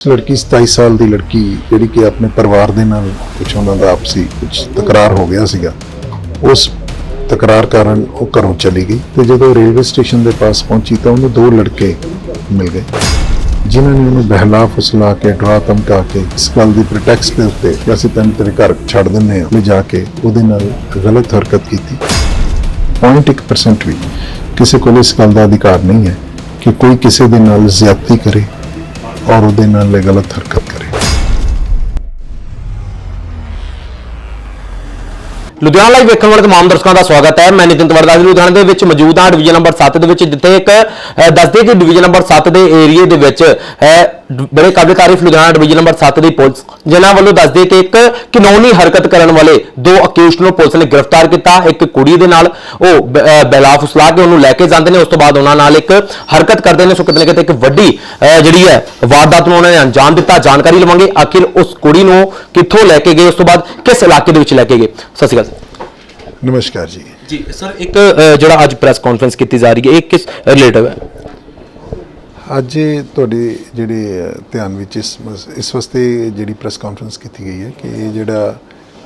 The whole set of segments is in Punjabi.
ਲੜਕੀ 27 ਸਾਲ ਦੀ ਲੜਕੀ ਜਿਹੜੀ ਕਿ ਆਪਣੇ ਪਰਿਵਾਰ ਦੇ ਨਾਲ ਕੁਝ ਉਹਨਾਂ ਦਾ ਆਪਸੀ ਕੁਝ ਤਕਰਾਰ ਹੋ ਗਿਆ ਸੀਗਾ, ਉਸ ਤਕਰਾਰ ਕਾਰਨ ਉਹ ਘਰੋਂ ਚਲੀ ਗਈ ਤੇ ਜਦੋਂ ਰੇਲਵੇ ਸਟੇਸ਼ਨ ਦੇ ਪਾਸ ਪਹੁੰਚੀ ਤਾਂ ਉਹਨੂੰ ਦੋ ਲੜਕੇ ਮਿਲ ਗਏ, ਜਿਨ੍ਹਾਂ ਨੇ ਉਹਨੂੰ ਬਹਿਲਾ ਫਸਲਾ ਕੇ, ਡਰਾ ਧਮਕਾ ਕੇ, ਇਸ ਗੱਲ ਦੀ ਪ੍ਰੋਟੈਕਸਟ ਦੇ ਉੱਤੇ ਕਿ ਅਸੀਂ ਤੈਨੂੰ ਤੇਰੇ ਘਰ ਛੱਡ ਦਿੰਨੇ ਆ ਲੈ ਜਾ ਕੇ ਉਹਦੇ ਨਾਲ ਗਲਤ ਹਰਕਤ ਕੀਤੀ। 0.1% ਵੀ ਕਿਸੇ ਕੋਲ ਇਸ ਗੱਲ ਦਾ ਅਧਿਕਾਰ ਨਹੀਂ ਹੈ ਕਿ ਕੋਈ ਕਿਸੇ ਦੇ ਨਾਲ ਜ਼ਿਆਦਤੀ ਕਰੇ। ਔਰ ਉਹਦੇ ਨਾਲ ਇਹ ਗਲਤ ਹਰਕਤ ਕਰੇ। ਲੁਧਿਆਣਾ ਲਾਈਵ ਵੇਖਣ ਵਾਲੇ ਤਮਾਮ ਦਰਸ਼ਕਾਂ ਦਾ ਸਵਾਗਤ ਹੈ। ਮੈਂ ਨਿਤਿਨ ਤਵਰਦਾਸ ਲੁਧਿਆਣਾ ਦੇ ਵਿੱਚ ਮੌਜੂਦ ਹਾਂ। ਡਿਵੀਜ਼ਨ ਨੰਬਰ 7 ਦੇ ਵਿੱਚ ਜਿੱਥੇ ਇੱਕ ਅਹ, ਦੱਸਦੇ ਕਿ ਡਿਵੀਜ਼ਨ ਨੰਬਰ 7 ਦੇ ਏਰੀਏ ਦੇ ਵਿੱਚ ਬੜੇ ਕਾਬਿਲ ਤਾਰੀਫ ਲੁਧਿਆਣਾ ਡਿਵੀਜ਼ਨ ਨੰਬਰ 7 ਦੀ ਪੁਲਿਸ ਜਿਨ੍ਹਾਂ ਵੱਲੋਂ ਦੱਸਦੇ ਕਿ ਇੱਕ ਕਾਨੂੰਨੀ ਹਰਕਤ ਕਰਨ ਵਾਲੇ ਦੋ ਅਕਿਊਜ਼ਡ ਨੂੰ ਪੁਲਿਸ ਨੇ ਗ੍ਰਿਫਤਾਰ ਕੀਤਾ। ਇੱਕ ਕੁੜੀ ਦੇ ਨਾਲ ਉਹ ਬ- ਅਹ, ਬਹਿਲਾ ਫੁਸਲਾ ਕੇ ਉਹਨੂੰ ਲੈ ਕੇ ਜਾਂਦੇ ਨੇ। ਉਸ ਤੋਂ ਬਾਅਦ ਉਹਨਾਂ ਨਾਲ ਇੱਕ ਹਰਕਤ ਕਰਦੇ ਨੇ। ਸੋ ਕਿਤੇ ਨਾ ਕਿਤੇ ਇੱਕ ਵੱਡੀ ਜਿਹੜੀ ਹੈ ਵਾਰਦਾਤ ਨੂੰ ਉਹਨਾਂ ਨੇ ਅੰਜਾਮ ਦਿੱਤਾ। ਜਾਣਕਾਰੀ ਲਵਾਂਗੇ ਆਖਿਰ ਉਸ ਕੁੜੀ ਨੂੰ ਕਿੱਥੋਂ ਲੈ ਕੇ ਗਏ ਉਸ ਤੋਂ ਬਾਅਦ ਕਿਸ ਇਲਾਕੇ ਦੇ ਵਿੱਚ ਲੈ ਕੇ ਗਏ। ਸਤਿ ਸ਼੍ਰੀ ਅਕਾਲ ਸਰ। ਨਮਸਕਾਰ ਜੀ। ਜੀ ਸਰ ਇੱਕ ਜਿਹੜਾ ਅੱਜ ਪ੍ਰੈਸ ਕਾਨਫਰੰਸ ਕੀਤੀ ਜਾ ਰਹੀ ਹੈ ਇਹ ਕਿਸ ਰਿਲੇਟਿਵ ਹੈ? ਅੱਜ ਤੁਹਾਡੇ ਜਿਹੜੇ ਧਿਆਨ ਵਿੱਚ ਇਸ ਇਸ ਵਾਸਤੇ ਜਿਹੜੀ ਪ੍ਰੈਸ ਕਾਨਫਰੰਸ ਕੀਤੀ ਗਈ ਹੈ ਕਿ ਇਹ ਜਿਹੜਾ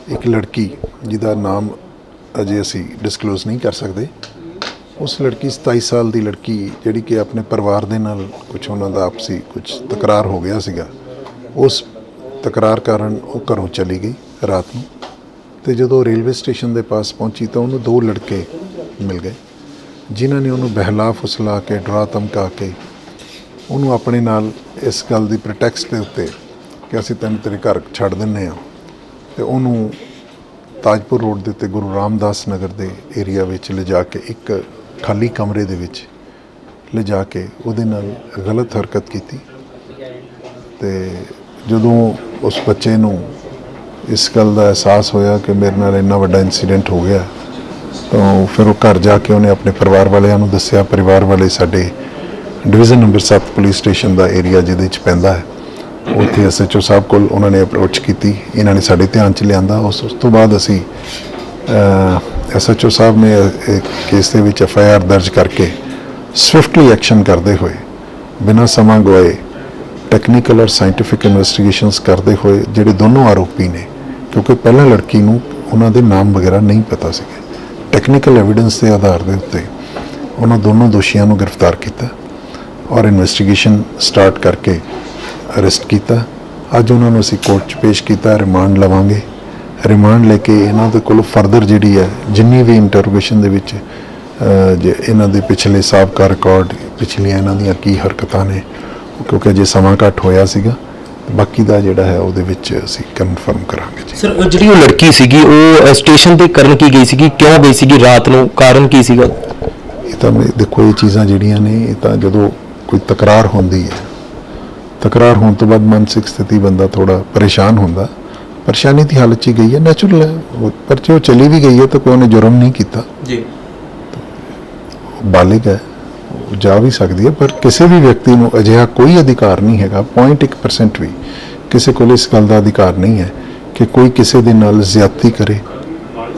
ਇੱਕ ਲੜਕੀ ਜਿਹਦਾ ਨਾਮ ਅਜੇ ਅਸੀਂ ਡਿਸਕਲੋਜ਼ ਨਹੀਂ ਕਰ ਸਕਦੇ, ਉਸ ਲੜਕੀ 27 ਸਾਲ ਦੀ ਲੜਕੀ ਜਿਹੜੀ ਕਿ ਆਪਣੇ ਪਰਿਵਾਰ ਦੇ ਨਾਲ ਕੁਝ ਉਹਨਾਂ ਦਾ ਆਪਸੀ ਕੁਝ ਤਕਰਾਰ ਹੋ ਗਿਆ ਸੀਗਾ, ਉਸ ਤਕਰਾਰ ਕਾਰਨ ਉਹ ਘਰੋਂ ਚਲੀ ਗਈ ਰਾਤ ਨੂੰ ਤੇ ਜਦੋਂ ਰੇਲਵੇ ਸਟੇਸ਼ਨ ਦੇ ਪਾਸ ਪਹੁੰਚੀ ਤਾਂ ਉਹਨੂੰ ਦੋ ਲੜਕੇ ਮਿਲ ਗਏ, ਜਿਨ੍ਹਾਂ ਨੇ ਉਹਨੂੰ ਬਹਿਲਾ ਫੁਸਲਾ ਕੇ, ਡਰਾ ਧਮਕਾ ਕੇ ਉਹਨੂੰ ਆਪਣੇ ਨਾਲ ਇਸ ਗੱਲ ਦੀ ਪ੍ਰੋਟੈਕਸਟ ਦੇ ਉੱਤੇ ਕਿ ਅਸੀਂ ਤੈਨੂੰ ਤੇਰੇ ਘਰ ਛੱਡ ਦਿੰਨੇ ਆ ਤੇ ਉਹਨੂੰ ਤਾਜਪੁਰ ਰੋਡ ਦੇ ਉੱਤੇ ਗੁਰੂ ਰਾਮਦਾਸ ਨਗਰ ਦੇ ਏਰੀਆ ਵਿੱਚ ਲਿਜਾ ਕੇ ਇੱਕ ਖਾਲੀ ਕਮਰੇ ਦੇ ਵਿੱਚ ਲਿਜਾ ਕੇ ਉਹਦੇ ਨਾਲ ਗਲਤ ਹਰਕਤ ਕੀਤੀ ਤੇ ਜਦੋਂ ਉਸ ਬੱਚੇ ਨੂੰ ਇਸ ਗੱਲ ਦਾ ਅਹਿਸਾਸ ਹੋਇਆ ਕਿ ਮੇਰੇ ਨਾਲ ਇੰਨਾ ਵੱਡਾ ਇਨਸੀਡੈਂਟ ਹੋ ਗਿਆ, ਤਾਂ ਫਿਰ ਉਹ ਘਰ ਜਾ ਕੇ ਉਹਨੇ ਆਪਣੇ ਪਰਿਵਾਰ ਵਾਲਿਆਂ ਨੂੰ ਦੱਸਿਆ, ਪਰਿਵਾਰ ਵਾਲੇ ਸਾਡੇ ਡਿਵੀਜ਼ਨ ਨੰਬਰ 7 ਪੁਲਿਸ ਸਟੇਸ਼ਨ ਦਾ ਏਰੀਆ ਜਿਹਦੇ ਵਿੱਚ ਪੈਂਦਾ ਹੈ। ਉੱਥੇ ਐਸਐਚਓ ਸਾਹਿਬ ਕੋਲ ਉਹਨਾਂ ਨੇ ਅਪਰੋਚ ਕੀਤੀ। ਇਹਨਾਂ ਨੇ ਸਾਡੇ ਧਿਆਨ 'ਚ ਲਿਆਂਦਾ। ਉਸ ਉਸ ਤੋਂ ਬਾਅਦ ਅਸੀਂ ਐਸਐਚਓ ਸਾਹਿਬ ਨੇ ਕੇਸ ਦੇ ਵਿੱਚ ਐਫਆਈਆਰ ਦਰਜ ਕਰਕੇ ਸਵਿਫਟਲੀ ਐਕਸ਼ਨ ਕਰਦੇ ਹੋਏ, ਬਿਨਾਂ ਸਮਾਂ ਗਵਾਏ ਟੈਕਨੀਕਲ ਔਰ ਸਾਇੰਟੀਫਿਕ ਇਨਵੈਸਟੀਗੇਸ਼ਨਸ ਕਰਦੇ ਹੋਏ, ਜਿਹੜੇ ਦੋਨੋਂ ਆਰੋਪੀ ਨੇ, ਕਿਉਂਕਿ ਪਹਿਲਾਂ ਲੜਕੀ ਨੂੰ ਉਹਨਾਂ ਦੇ ਨਾਮ ਵਗੈਰਾ ਨਹੀਂ ਪਤਾ ਸੀਗੇ। ਟੈਕਨੀਕਲ ਐਵੀਡੈਂਸ ਦੇ ਆਧਾਰ ਦੇ ਉੱਤੇ ਉਹਨਾਂ ਦੋਨੋਂ ਦੋਸ਼ੀਆਂ ਨੂੰ ਗ੍ਰਿਫਤਾਰ ਕੀਤਾ। ਔਰ ਇਨਵੈਸਟੀਗੇਸ਼ਨ ਸਟਾਰਟ ਕਰਕੇ ਅਰੈਸਟ ਕੀਤਾ। ਅੱਜ ਉਹਨਾਂ ਨੂੰ ਅਸੀਂ ਕੋਰਟ 'ਚ ਪੇਸ਼ ਕੀਤਾ ਰਿਮਾਂਡ ਲਵਾਂਗੇ। ਰਿਮਾਂਡ ਲੈ ਕੇ ਇਹਨਾਂ ਦੇ ਕੋਲ ਫਰਦਰ ਜਿਹੜੀ ਹੈ ਜਿੰਨੀ ਵੀ ਇੰਟਰੋਗੇਸ਼ਨ ਦੇ ਵਿੱਚ ਜੇ ਇਹਨਾਂ ਦੇ ਪਿਛਲੇ ਸਾਬਕਾ ਰਿਕਾਰਡ ਪਿਛਲੀਆਂ ਇਹਨਾਂ ਦੀਆਂ ਕੀ ਹਰਕਤਾਂ ਨੇ ਕਿਉਂਕਿ ਜੇ ਸਮਾਂ ਘੱਟ ਹੋਇਆ ਸੀਗਾ ਬਾਕੀ ਦਾ ਜਿਹੜਾ ਹੈ ਉਹਦੇ ਵਿੱਚ ਅਸੀਂ ਕਨਫਰਮ ਕਰਾਂਗੇ ਜੀ। ਸਰ ਜਿਹੜੀ ਉਹ ਲੜਕੀ ਸੀਗੀ ਉਹ ਸਟੇਸ਼ਨ ਤੇ ਕਰਨ ਕੀ ਗਈ ਸੀਗੀ? ਕਿਉਂ ਗਈ ਸੀਗੀ ਰਾਤ ਨੂੰ? ਕਾਰਨ ਕੀ ਸੀਗਾ? ਇਹ ਤਾਂ ਦੇਖੋ ਇਹ ਚੀਜ਼ਾਂ ਜਿਹੜੀਆਂ ਨੇ ਇਹ ਤਾਂ ਜਦੋਂ ਕੋਈ ਤਕਰਾਰ ਹੁੰਦੀ ਹੈ। ਤਕਰਾਰ ਹੋਣ ਤੋਂ ਬਾਅਦ ਮਾਨਸਿਕ ਸਥਿਤੀ ਬੰਦਾ ਥੋੜਾ ਪਰੇਸ਼ਾਨ ਹੁੰਦਾ। ਪਰੇਸ਼ਾਨੀ ਦੀ ਹਾਲਤ 'ਚ ਹੀ ਗਈ ਹੈ। ਨੈਚੁਰਲ ਹੈ। ਪਰ ਜੇ ਉਹ ਚਲੀ ਵੀ ਗਈ ਹੈ ਤਾਂ ਕੋਈ ਉਹਨੇ ਜੁਰਮ ਨਹੀਂ ਕੀਤਾ। ਜੀ। ਬਾਲਿਗ ਹੈ। ਉਹ ਜਾ ਵੀ ਸਕਦੀ ਹੈ। ਪਰ ਕਿਸੇ ਵੀ ਵਿਅਕਤੀ ਨੂੰ ਅਜਿਹਾ ਕੋਈ ਅਧਿਕਾਰ ਨਹੀਂ ਹੈਗਾ। 0.1% ਵੀ ਕਿਸੇ ਕੋਲ ਇਸ ਗੱਲ ਦਾ ਅਧਿਕਾਰ ਨਹੀਂ ਹੈ ਕਿ ਕੋਈ ਕਿਸੇ ਦੇ ਨਾਲ ਜ਼ਿਆਦਤੀ ਕਰੇ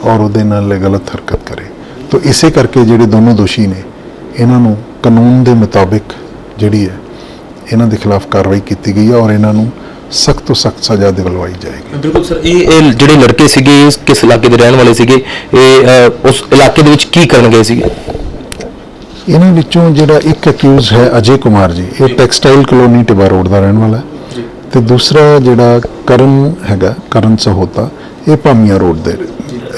ਔਰ ਉਹਦੇ ਨਾਲ ਗਲਤ ਹਰਕਤ ਕਰੇ। ਤਾਂ ਇਸੇ ਕਰਕੇ ਜਿਹੜੇ ਦੋਨੋਂ ਦੋਸ਼ੀ ਨੇ ਇਹਨਾਂ ਨੂੰ ਕਾਨੂੰਨ ਦੇ ਮੁਤਾਬਿਕ ਜਿਹੜੀ ਹੈ ਇਹਨਾਂ ਦੇ ਖਿਲਾਫ ਕਾਰਵਾਈ ਕੀਤੀ ਗਈ ਹੈ ਔਰ ਇਹਨਾਂ ਨੂੰ ਸਖਤ ਤੋਂ ਸਖਤ ਸਜ਼ਾ ਦਿਲਵਾਈ ਜਾਏਗੀ। ਬਿਲਕੁਲ ਸਰ ਇਹ ਇਹ ਜਿਹੜੇ ਲੜਕੇ ਸੀਗੇ ਕਿਸ ਇਲਾਕੇ ਦੇ ਰਹਿਣ ਵਾਲੇ ਸੀਗੇ ਇਹ ਅ, ਉਸ ਇਲਾਕੇ ਦੇ ਵਿੱਚ ਕੀ ਕਰਨ ਗਏ ਸੀਗੇ? ਇਹਨਾਂ ਵਿੱਚੋਂ ਜਿਹੜਾ ਇੱਕ ਅਕਿਊਜ਼ ਹੈ ਅਜੇ ਕੁਮਾਰ ਜੀ ਇਹ ਟੈਕਸਟਾਈਲ ਕਲੋਨੀ ਟਿਬਾ ਰੋਡ ਦਾ ਰਹਿਣ ਵਾਲਾ ਹੈ। ਤੇ ਦੂਸਰਾ ਜਿਹੜਾ ਕਰਨ ਹੈਗਾ ਕਰਨ ਸਹੋਤਾ ਇਹ ਭਾਮੀਆਂ ਰੋਡ ਦੇ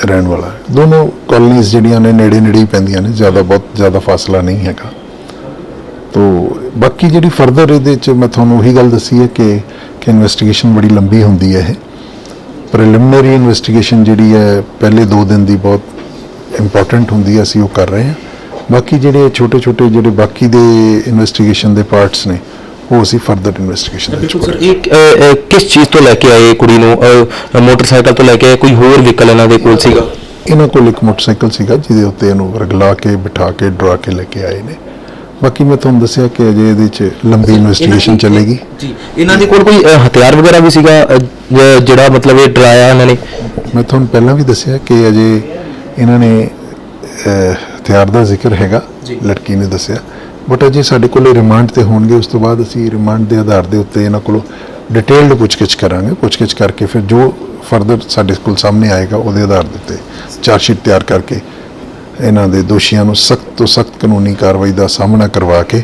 ਰਹਿਣ ਵਾਲਾ ਹੈ। ਦੋਨੋਂ ਕਾਲਨੀਆਂ ਜਿਹੜੀਆਂ ਨੇ ਨੇੜੇ ਨੇੜੇ ਹੀ ਪੈਂਦੀਆਂ ਨੇ ਜ਼ਿਆਦਾ ਬਹੁਤ ਜ਼ਿਆਦਾ ਫਾਸਲਾ ਨਹੀਂ ਹੈਗਾ। ਤੋ ਬਾਕੀ ਜਿਹੜੀ ਫਰਦਰ ਇਹਦੇ ਚ ਮੈਂ ਤੁਹਾਨੂੰ ਉਹੀ ਗੱਲ ਦੱਸੀ ਹੈ ਕਿ ਕਿ ਇਨਵੈਸਟੀਗੇਸ਼ਨ ਬੜੀ ਲੰਬੀ ਹੁੰਦੀ ਹੈ ਇਹ। ਪ੍ਰੀਲਿਮਿਨਰੀ ਇਨਵੈਸਟੀਗੇਸ਼ਨ ਜਿਹੜੀ ਹੈ ਪਹਿਲੇ 2 ਦਿਨ ਦੀ ਬਹੁਤ ਇੰਪੋਰਟੈਂਟ ਹੁੰਦੀ ਹੈ ਅਸੀਂ ਉਹ ਕਰ ਰਹੇ ਹਾਂ। ਬਾਕੀ ਜਿਹੜੇ ਛੋਟੇ ਛੋਟੇ ਜਿਹੜੇ ਬਾਕੀ ਦੇ ਇਨਵੈਸਟੀਗੇਸ਼ਨ ਦੇ ਪਾਰਟਸ ਨੇ ਉਹ ਅਸੀਂ ਫਰਦਰ ਇਨਵੈਸਟੀਗੇਸ਼ਨ ਦੇ ਵਿੱਚ ਸਰ ਇਹ ਕਿਸ ਚੀਜ਼ ਤੋਂ ਲੈ ਕੇ ਆਏ ਕੁੜੀ ਨੂੰ? ਮੋਟਰਸਾਈਕਲ ਤੋਂ ਲੈ ਕੇ ਆਏ ਕੋਈ ਹੋਰ ਵਹੀਕਲ ਇਹਨਾਂ ਦੇ ਕੋਲ ਸੀਗਾ? ਇਹਨਾਂ ਕੋਲ ਇੱਕ ਮੋਟਰਸਾਈਕਲ ਸੀਗਾ ਜਿਹਦੇ ਉੱਤੇ ਇਹਨੂੰ ਰਗਲਾ ਕੇ ਬਿਠਾ ਕੇ ਡਰਾ ਕੇ ਲੈ ਕੇ ਆਏ ਨੇ। ਬਾਕੀ ਮੈਂ ਤੁਹਾਨੂੰ ਦੱਸਿਆ ਕਿ ਅਜੇ ਇਹਦੇ ਚ ਲੰਬੀ ਇਨਵੈਸਟੀਗੇਸ਼ਨ ਚੱਲੇਗੀ। ਜੀ ਇਹਨਾਂ ਦੇ ਕੋਲ ਕੋਈ ਅ, ਹਥਿਆਰ ਵਗੈਰਾ ਵੀ ਸੀਗਾ ਅ, ਜ- ਜਿਹੜਾ ਮਤਲਬ ਇਹ ਡਰਾਇਆ ਇਹਨਾਂ ਨੇ? ਮੈਂ ਤੁਹਾਨੂੰ ਪਹਿਲਾਂ ਵੀ ਦੱਸਿਆ ਕਿ ਅਜੇ ਇਹਨਾਂ ਨੇ ਅਹ, ਹਥਿਆਰ ਦਾ ਜ਼ਿਕਰ ਹੈਗਾ ਲੜਕੀ ਨੇ ਦੱਸਿਆ। ਬਟ ਅਜੇ ਸਾਡੇ ਕੋਲ ਰਿਮਾਂਡ ਤੇ ਹੋਣਗੇ ਉਸ ਤੋਂ ਬਾਅਦ ਅਸੀਂ ਰਿਮਾਂਡ ਦੇ ਆਧਾਰ ਦੇ ਉੱਤੇ ਇਹਨਾਂ ਕੋਲੋਂ ਡਿਟੇਲਡ ਪੁੱਛਗਿੱਛ ਕਰਾਂਗੇ। ਪੁੱਛਗਿੱਛ ਕਰਕੇ ਫਿਰ ਜੋ ਫਰਦਰ ਸਾਡੇ ਕੋਲ ਸਾਹਮਣੇ ਆਏਗਾ ਉਹਦੇ ਆਧਾਰ ਦੇ ਉੱਤੇ ਚਾਰਜ ਸ਼ੀਟ ਤਿਆਰ ਕਰਕੇ ਇਹਨਾਂ ਦੇ ਦੋਸ਼ੀਆਂ ਨੂੰ ਸਖਤ ਤੋਂ ਸਖਤ ਕਾਨੂੰਨੀ ਕਾਰਵਾਈ ਦਾ ਸਾਹਮਣਾ ਕਰਵਾ ਕੇ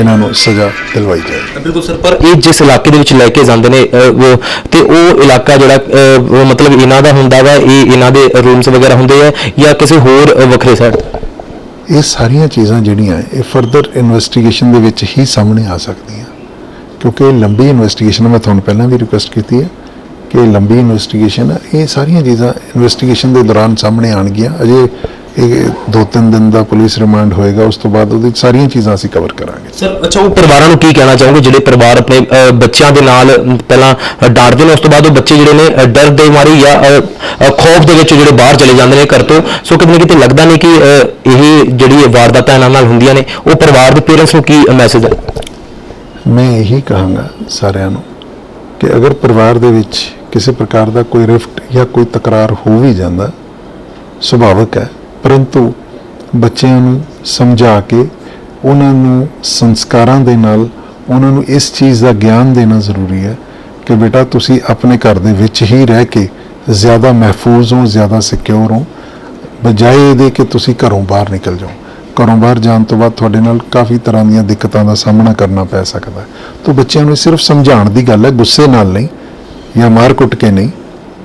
ਇਹਨਾਂ ਨੂੰ ਸਜ਼ਾ ਦਿਲਵਾਈ ਜਾਏਗੀ ਬਿਲਕੁਲ ਸਰ ਪਰ ਇਹ ਜਿਸ ਇਲਾਕੇ ਦੇ ਵਿੱਚ ਲੈ ਕੇ ਜਾਂਦੇ ਨੇ ਤੇ ਉਹ ਇਲਾਕਾ ਜਿਹੜਾ ਮਤਲਬ ਇਹਨਾਂ ਦਾ ਹੁੰਦਾ ਵਾ ਇਹ ਇਹਨਾਂ ਦੇ ਰੂਮਸ ਵਗੈਰਾ ਹੁੰਦੇ ਆ ਜਾਂ ਕਿਸੇ ਹੋਰ ਵੱਖਰੇ ਸਾਈਡ ਇਹ ਸਾਰੀਆਂ ਚੀਜ਼ਾਂ ਜਿਹੜੀਆਂ ਇਹ ਫਰਦਰ ਇਨਵੈਸਟੀਗੇਸ਼ਨ ਦੇ ਵਿੱਚ ਹੀ ਸਾਹਮਣੇ ਆ ਸਕਦੀਆਂ। ਕਿਉਂਕਿ ਇਹ ਲੰਬੀ ਇਨਵੈਸਟੀਗੇਸ਼ਨ ਮੈਂ ਤੁਹਾਨੂੰ ਪਹਿਲਾਂ ਵੀ ਰਿਕੁਐਸਟ ਕੀਤੀ ਹੈ ਕਿ ਲੰਬੀ ਇਨਵੈਸਟੀਗੇਸ਼ਨ ਇਹ ਸਾਰੀਆਂ ਚੀਜ਼ਾਂ ਇਨਵੈਸਟੀਗੇਸ਼ਨ ਦੇ ਦੌਰਾਨ ਸਾਹਮਣੇ ਆਣਗੀਆਂ ਅਜੇ ਇਹ ਦੋ ਤਿੰਨ ਦਿਨ ਦਾ ਪੁਲਿਸ ਰਿਮਾਂਡ ਹੋਏਗਾ ਉਸ ਤੋਂ ਬਾਅਦ ਉਹਦੀ ਸਾਰੀਆਂ ਚੀਜ਼ਾਂ ਅਸੀਂ ਕਵਰ ਕਰਾਂਗੇ। ਸਰ ਅੱਛਾ ਉਹ ਪਰਿਵਾਰਾਂ ਨੂੰ ਕੀ ਕਹਿਣਾ ਚਾਹੋਗੇ? ਜਿਹੜੇ ਪਰਿਵਾਰ ਆਪਣੇ ਅਹ, ਬੱਚਿਆਂ ਦੇ ਨਾਲ ਪਹਿਲਾਂ ਅਹ, ਡਾਂਟਦੇ ਨੇ ਉਸ ਤੋਂ ਬਾਅਦ ਉਹ ਬੱਚੇ ਜਿਹੜੇ ਨੇ ਅਹ, ਡਰ ਦੇ ਮਾਰੀ ਜਾਂ ਅਹ, ਅਹ, ਖੌਫ ਦੇ ਵਿੱਚ ਜਿਹੜੇ ਬਾਹਰ ਚਲੇ ਜਾਂਦੇ ਨੇ ਘਰ ਤੋਂ। ਸੋ ਕਿਤੇ ਨਾ ਕਿਤੇ ਲੱਗਦਾ ਨਹੀਂ ਕਿ ਅਹ, ਇਹ ਜਿਹੜੀ ਵਾਰਦਾਤਾਂ ਇਹਨਾਂ ਨਾਲ ਹੁੰਦੀਆਂ ਨੇ ਉਹ ਪਰਿਵਾਰ ਦੇ ਪੇਰੈਂਟਸ ਨੂੰ ਕੀ ਮੈਸੇਜ ਹੈ? ਮੈਂ ਇਹੀ ਕਹਾਂਗਾ ਸਾਰਿਆਂ ਨੂੰ ਕਿ ਅਗਰ ਪਰਿਵਾਰ ਦੇ ਵਿੱਚ ਕਿਸੇ ਪ੍ਰਕਾਰ ਦਾ ਕੋਈ ਰਿਫਟ ਜਾਂ ਕੋਈ ਤਕਰਾਰ ਹੋ ਵੀ ਜਾਂਦਾ ਸੁਭਾਵਿਕ ਹੈ। ਪਰੰਤੂ ਬੱਚਿਆਂ ਨੂੰ ਸਮਝਾ ਕੇ ਉਹਨਾਂ ਨੂੰ ਸੰਸਕਾਰਾਂ ਦੇ ਨਾਲ ਉਹਨਾਂ ਨੂੰ ਇਸ ਚੀਜ਼ ਦਾ ਗਿਆਨ ਦੇਣਾ ਜ਼ਰੂਰੀ ਹੈ ਕਿ ਬੇਟਾ ਤੁਸੀਂ ਆਪਣੇ ਘਰ ਦੇ ਵਿੱਚ ਹੀ ਰਹਿ ਕੇ ਜ਼ਿਆਦਾ ਮਹਿਫੂਜ਼ ਹੋ, ਜ਼ਿਆਦਾ ਸਿਕਿਉਰ ਹੋ, ਬਜਾਏ ਇਹਦੇ ਕਿ ਤੁਸੀਂ ਘਰੋਂ ਬਾਹਰ ਨਿਕਲ ਜਾਓ। ਘਰੋਂ ਬਾਹਰ ਜਾਣ ਤੋਂ ਬਾਅਦ ਤੁਹਾਡੇ ਨਾਲ ਕਾਫੀ ਤਰ੍ਹਾਂ ਦੀਆਂ ਦਿੱਕਤਾਂ ਦਾ ਸਾਹਮਣਾ ਕਰਨਾ ਪੈ ਸਕਦਾ ਹੈ। ਤਾਂ ਬੱਚਿਆਂ ਨੂੰ ਸਿਰਫ ਸਮਝਾਉਣ ਦੀ ਗੱਲ ਹੈ, ਗੁੱਸੇ ਨਾਲ ਨਹੀਂ ਜਾਂ ਮਾਰ ਕੁੱਟ ਕੇ ਨਹੀਂ।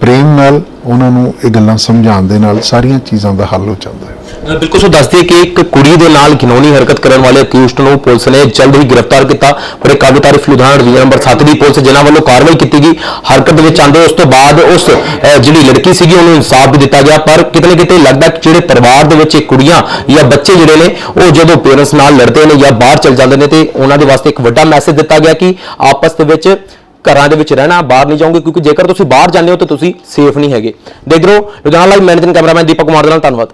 ਪ੍ਰੇਮ ਨਾਲ ਉਹਨਾਂ ਨੂੰ ਇਹ ਗੱਲਾਂ ਸਮਝਾਉਣ ਦੇ ਨਾਲ ਸਾਰੀਆਂ ਚੀਜ਼ਾਂ ਦਾ ਹੱਲ ਹੋ ਜਾਂਦਾ ਹੈ। ਬਿਲਕੁਲ, ਸੋ ਦੱਸਦੀ ਕਿ ਇੱਕ ਕੁੜੀ ਦੇ ਨਾਲ ਘਿਨੌਣੀ ਹਰਕਤ ਕਰਨ ਵਾਲੇ ਅਕਿਊਜ਼ਡ ਨੂੰ ਪੁਲਿਸ ਨੇ ਜਲਦ ਹੀ ਗ੍ਰਿਫਤਾਰ ਕੀਤਾ। ਬੜੇ ਕਾਬੂ ਤਾਰੀਫ ਲੁਧਿਆਣਾ ਡਿਵੀਜ਼ਨ ਨੰਬਰ 7 ਦੀ ਪੁਲਿਸ ਜਿਨ੍ਹਾਂ ਵੱਲੋਂ ਕਾਰਵਾਈ ਕੀਤੀ ਗਈ। ਹਰਕਤ ਦੇ ਵਿੱਚ ਆਂਦੇ ਉਸ ਤੋਂ ਬਾਅਦ ਉਸ ਜਿਹੜੀ ਲੜਕੀ ਸੀਗੀ, ਉਹਨੂੰ ਇਨਸਾਫ ਵੀ ਦਿੱਤਾ ਗਿਆ। ਪਰ ਕਿਤੇ ਨਾ ਕਿਤੇ ਲੱਗਦਾ ਕਿ ਜਿਹੜੇ ਪਰਿਵਾਰ ਦੇ ਵਿੱਚ ਇਹ ਕੁੜੀਆਂ ਜਾਂ ਬੱਚੇ ਜਿਹੜੇ ਨੇ, ਉਹ ਜਦੋਂ ਪੇਰੈਂਟਸ ਨਾਲ ਲੜਦੇ ਨੇ ਜਾਂ ਬਾਹਰ ਚਲ ਜਾਂਦੇ ਨੇ ਤੇ ਉਹਨਾਂ ਦੇ ਵਾਸਤੇ ਇੱਕ ਵੱਡਾ ਮੈਸੇਜ ਦਿੱਤਾ ਗਿਆ ਕਿ ਆਪਸ ਦੇ ਵਿੱਚ ਘਰਾਂ ਦੇ ਵਿੱਚ ਰਹਿਣਾ, ਬਾਹਰ ਨਹੀਂ ਜਾਓਗੇ, ਕਿਉਂਕਿ ਜੇਕਰ ਤੁਸੀਂ ਬਾਹਰ ਜਾਂਦੇ ਹੋ ਤਾਂ ਤੁਸੀਂ ਸੇਫ ਨਹੀਂ ਹੈਗੇ। ਦੇਖ ਰਹੇ ਹੋ Ludhiana live managing cameraman Deepak Kumar ਦੇ ਨਾਲ ਧੰਨਵਾਦ।